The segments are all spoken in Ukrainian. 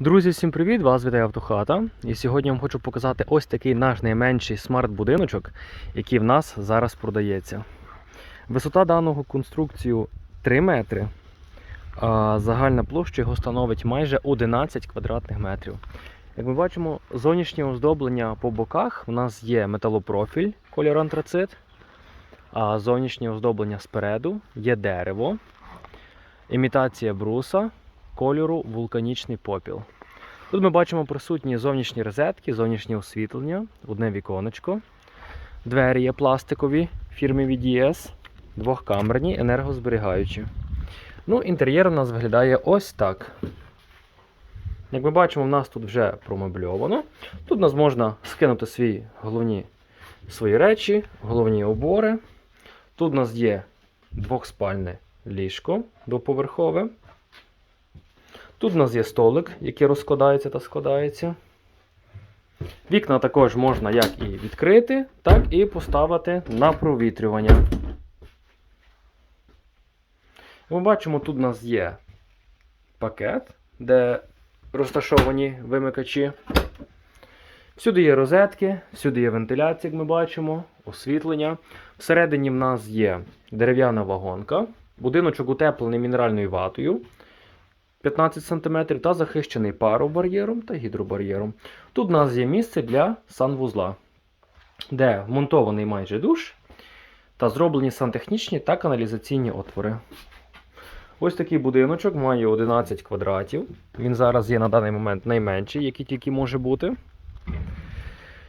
Друзі, всім привіт! Вас вітає Автохата. І сьогодні вам хочу показати ось такий наш найменший смарт-будиночок, який в нас зараз продається. Висота даного конструкцію 3 метри, а загальна площа його становить майже 11 квадратних метрів. Як ми бачимо, зовнішнє оздоблення по боках у нас є металопрофіль кольор антрацит, а зовнішнє оздоблення спереду є дерево, імітація бруса кольору вулканічний попіл. Тут ми бачимо присутні зовнішні розетки, зовнішнє освітлення, одне віконечко. Двері є пластикові фірми VDS, двохкамерні, енергозберігаючі. Ну, інтер'єр у нас виглядає ось так. Як ми бачимо, в нас тут вже промебльовано. Тут у нас можна скинути свої головні свої речі, головні обори. Тут у нас є двохспальне ліжко двоповерхове. Тут у нас є столик, який розкладається та складається. Вікна також можна як і відкрити, так і поставити на провітрювання. Ми бачимо, тут у нас є пакет, де розташовані вимикачі. Всюди є розетки, всюди є вентиляція, як ми бачимо, освітлення. Всередині в нас є дерев'яна вагонка, будиночок утеплений мінеральною ватою. 15 см та захищений паробар'єром та гідробар'єром. Тут у нас є місце для санвузла, де вмонтований майже душ та зроблені сантехнічні та каналізаційні отвори. Ось такий будиночок має 11 квадратів. Він зараз є на даний момент найменший, який тільки може бути.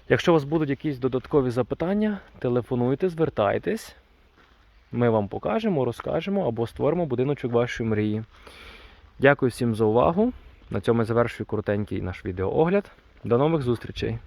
Якщо у вас будуть якісь додаткові запитання, телефонуйте, звертайтесь. Ми вам покажемо, розкажемо або створимо будиночок вашої мрії. Дякую всім за увагу. На цьому я завершую коротенький наш відеоогляд. До нових зустрічей!